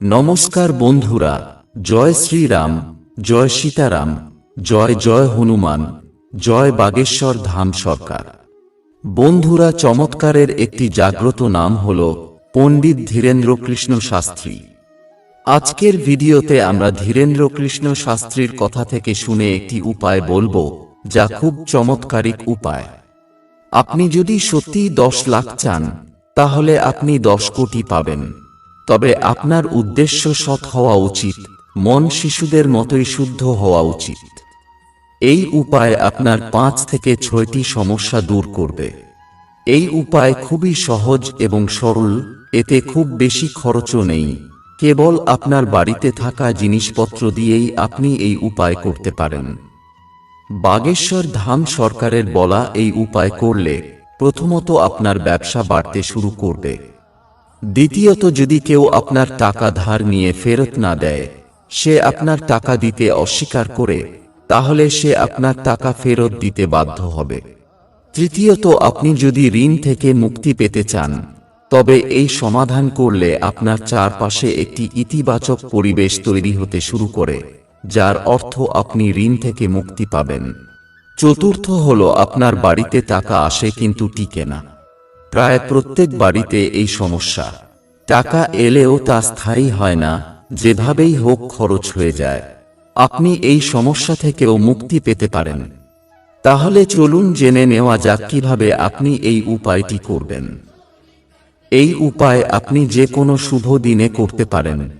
নমস্কার বন্ধুরা, জয় শ্রীরাম, জয় সীতারাম, জয় জয় হনুমান, জয় বাগেশ্বর ধাম সরকার। বন্ধুরা, চমৎকারের একটি জাগ্রত নাম হল পণ্ডিত ধীরেন্দ্র কৃষ্ণ শাস্ত্রী। আজকের ভিডিওতে আমরা ধীরেন্দ্র কৃষ্ণ শাস্ত্রীর কথা থেকে শুনে একটি উপায় বলব, যা খুব চমৎকারিক উপায়। আপনি যদি সত্যি দশ লাখ চান, তাহলে আপনি দশ কোটি পাবেন। তবে আপনার উদ্দেশ্য সৎ হওয়া উচিত, মন শিশুদের মতোই শুদ্ধ হওয়া উচিত। এই উপায় আপনার পাঁচ থেকে ছয়টি সমস্যা দূর করবে। এই উপায় খুবই সহজ এবং সরল, এতে খুব বেশি খরচও নেই। কেবল আপনার বাড়িতে থাকা জিনিসপত্র দিয়েই আপনি এই উপায় করতে পারেন। বাগেশ্বর ধাম সরকারের বলা এই উপায় করলে প্রথমত আপনার ব্যবসা বাড়তে শুরু করবে। দ্বিতীয়ত, যদি কেউ আপনার টাকা ধার নিয়ে ফেরত না দেয়, সে আপনার টাকা দিতে অস্বীকার করে, তাহলে সে আপনার টাকা ফেরত দিতে বাধ্য হবে। তৃতীয়ত, আপনি যদি ঋণ থেকে মুক্তি পেতে চান, তবে এই সমাধান করলে আপনার চারপাশে একটি ইতিবাচক পরিবেশ তৈরি হতে শুরু করে, যার অর্থ আপনি ঋণ থেকে মুক্তি পাবেন। চতুর্থ হল, আপনার বাড়িতে টাকা আসে কিন্তু টিকে না। প্রায় প্রত্যেক বাড়িতে এই সমস্যা। টাকা এলেও তা স্থায়ী হয় না, যেভাবেই হোক খরচ হয়ে যায়। আপনি এই সমস্যা থেকেও মুক্তি পেতে পারেন। তাহলে চলুন জেনে নেওয়া যাক কীভাবে আপনি এই উপায়টি করবেন। এই উপায় আপনি যে কোনো শুভ দিনে করতে পারেন।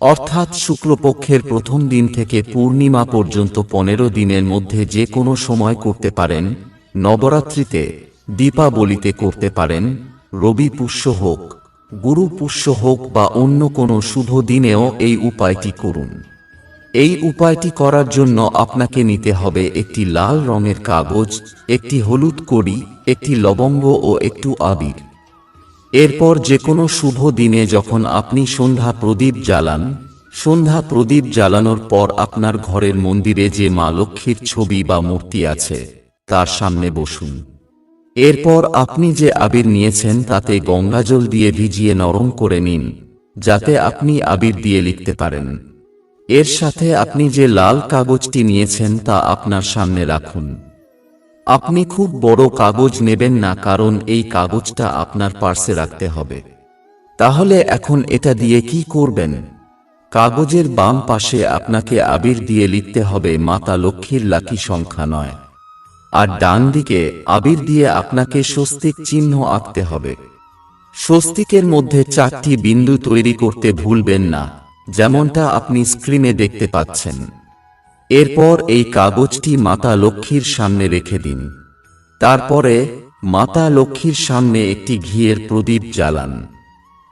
অর্থাৎ শুক্লপক্ষের প্রথম দিন থেকে পূর্ণিমা পর্যন্ত পনেরো দিনের মধ্যে যে কোনো সময় করতে পারেন। নবরাত্রিতে দীপাবলিতে করতে পারেন, রবি পুষ্য হোক, গুরু পুষ্য হোক বা অন্য কোনো শুভ দিনেও এই উপায়টি করুন। এই উপায়টি করার জন্য আপনাকে নিতে হবে একটি লাল রঙের কাগজ, একটি হলুদ কড়ি, একটি লবঙ্গ ও একটু আবির। এরপর যে কোনো শুভ দিনে যখন আপনি সন্ধ্যা প্রদীপ জ্বালান, সন্ধ্যা প্রদীপ জ্বালানোর পর আপনার ঘরের মন্দিরে যে মা লক্ষ্মীর ছবি বা মূর্তি আছে, তার সামনে বসুন। এরপর আপনি যে আবির নিয়েছেন তাতে গঙ্গাজল দিয়ে ভিজিয়ে নরম করে নিন, যাতে আপনি আবির দিয়ে লিখতে পারেন। এর সাথে আপনি যে লাল কাগজটি নিয়েছেন তা আপনার সামনে রাখুন। আপনি খুব বড় কাগজ নেবেন না, কারণ এই কাগজটা আপনার পার্সে রাখতে হবে। তাহলে এখন এটা দিয়ে কি করবেন? কাগজের বাম পাশে আপনাকে আবির দিয়ে লিখতে হবে, মাতা লক্ষ্মীর লাকি সংখ্যা নয়। আর ডান দিকে আবির দিয়ে আপনাকে স্বস্তিক চিহ্ন আঁকতে হবে। স্বস্তিকের মধ্যে চারটি বিন্দু তৈরি করতে ভুলবেন না, যেমনটা আপনি স্ক্রিনে দেখতে পাচ্ছেন। এরপর এই কাগজটি মাতা লক্ষ্মীর সামনে রেখে দিন। তারপরে মাতা লক্ষ্মীর সামনে একটি ঘিয়ের প্রদীপ জ্বালান।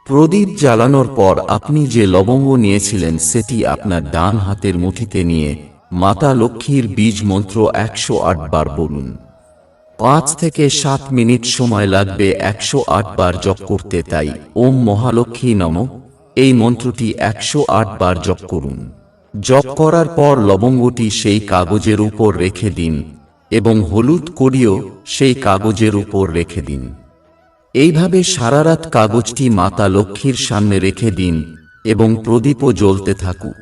প্রদীপ জ্বালানোর পর আপনি যে লবঙ্গ নিয়েছিলেন সেটি আপনার ডান হাতের মুঠিতে নিয়ে মাতা লক্ষ্মীর বীজ মন্ত্র একশো আট বার বলুন। পাঁচ থেকে সাত মিনিট সময় লাগবে একশো আট বার জপ করতে তাই ওম মহালক্ষ্মী নম। এই মন্ত্রটি একশো আট বার জপ করুন। জপ করার পর লবঙ্গটি সেই কাগজের উপর রেখে দিন এবং হলুদ করিও সেই কাগজের উপর রেখে দিন। এইভাবে সারারাত কাগজটি মাতা লক্ষ্মীর সামনে রেখে দিন এবং প্রদীপও জ্বলতে থাকুক।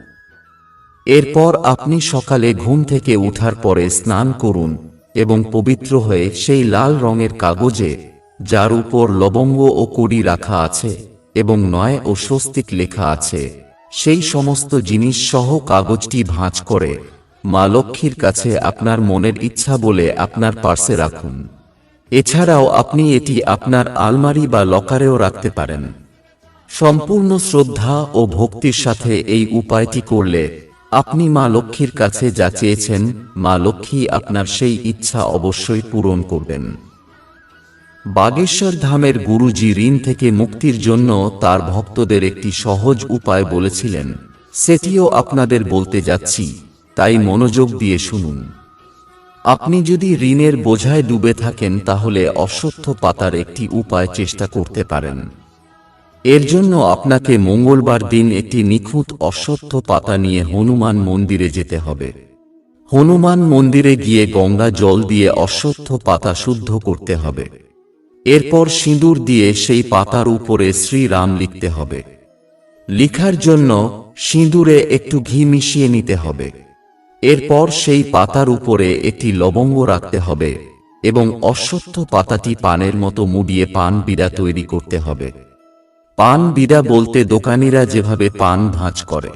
এরপর আপনি সকালে ঘুম থেকে উঠার পরে স্নান করুন এবং পবিত্র হয়ে সেই লাল রঙের কাগজে, যার উপর লবঙ্গ ও কড়ি রাখা আছে এবং নয় ও স্বস্তিক লেখা আছে, সেই সমস্ত জিনিস সহ কাগজটি ভাঁজ করে মা লক্ষ্মীর কাছে আপনার মনের ইচ্ছা বলে আপনার পার্সে রাখুন। এছাড়াও আপনি এটি আপনার আলমারি বা লকারেও রাখতে পারেন। সম্পূর্ণ শ্রদ্ধা ও ভক্তির সাথে এই উপায়টি করলে আপনি মা লক্ষ্মীর কাছে যা চেয়েছেন, মা লক্ষ্মী আপনার সেই ইচ্ছা অবশ্যই পূরণ করবেন। বাগেশ্বর ধামের গুরুজি ঋণ থেকে মুক্তির জন্য তার ভক্তদের একটি সহজ উপায় বলেছিলেন। সেটিও আপনাদের বলতে যাচ্ছি, তাই মনোযোগ দিয়ে শুনুন। আপনি যদি ঋণের বোঝায় ডুবে থাকেন, তাহলে অশ্বত্থ পাতার একটি উপায় চেষ্টা করতে পারেন। এর জন্য আপনাকে মঙ্গলবার দিন একটি নিখুঁত অশ্বত্থ পাতা নিয়ে হনুমান মন্দিরে যেতে হবে। হনুমান মন্দিরে গিয়ে গঙ্গা জল দিয়ে অশ্বত্থ পাতা শুদ্ধ করতে হবে। এরপর সিঁদুর দিয়ে সেই পাতার উপরে শ্রীরাম লিখতে হবে। লিখার জন্য সিঁদুরে একটু ঘি মিশিয়ে নিতে হবে। এরপর সেই পাতার উপরে একটি লবঙ্গ রাখতে হবে এবং অশ্বত্থ পাতাটি পানের মতো মুড়িয়ে পান বিড়া তৈরি করতে হবে। পান বিড়া বলতে দোকানিরা যেভাবে পান ভাঁজ করে।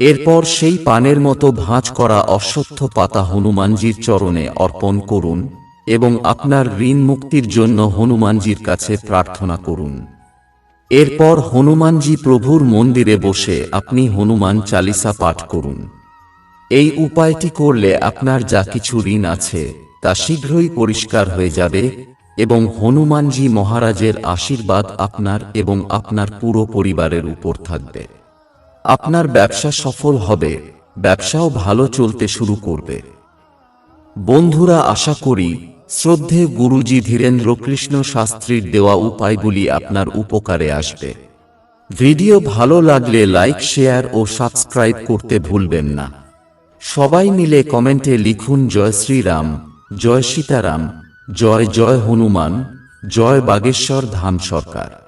এরপর সেই পানের মতো ভাঁজ করা অশ্বত্থ পাতা হনুমানজির চরণে অর্পণ করুন এবং আপনার ঋণ মুক্তির জন্য হনুমানজির কাছে প্রার্থনা করুন। এরপর হনুমানজি প্রভুর মন্দিরে বসে আপনি হনুমান চালিসা পাঠ করুন। এই উপায়টি করলে আপনার যা কিছু ঋণ আছে তা শীঘ্রই পরিষ্কার হয়ে যাবে এবং হনুমানজি মহারাজের আশীর্বাদ আপনার এবং আপনার পুরো পরিবারের উপর থাকবে। আপনার ব্যবসা সফল হবে, ব্যবসাও ভালো চলতে শুরু করবে। বন্ধুরা, আশা করি শ্রদ্ধে গুরুজি ধীরেন্দ্র কৃষ্ণ শাস্ত্রীর দেওয়া উপায়গুলি আপনার উপকারে আসবে। ভিডিও ভালো লাগলে লাইক, শেয়ার ও সাবস্ক্রাইব করতে ভুলবেন না। সবাই মিলে কমেন্টে লিখুন, জয় শ্রীরাম, জয় সীতারাম। জয় জয় হনুমান জয় বাগেশ্বর ধাম সরকার।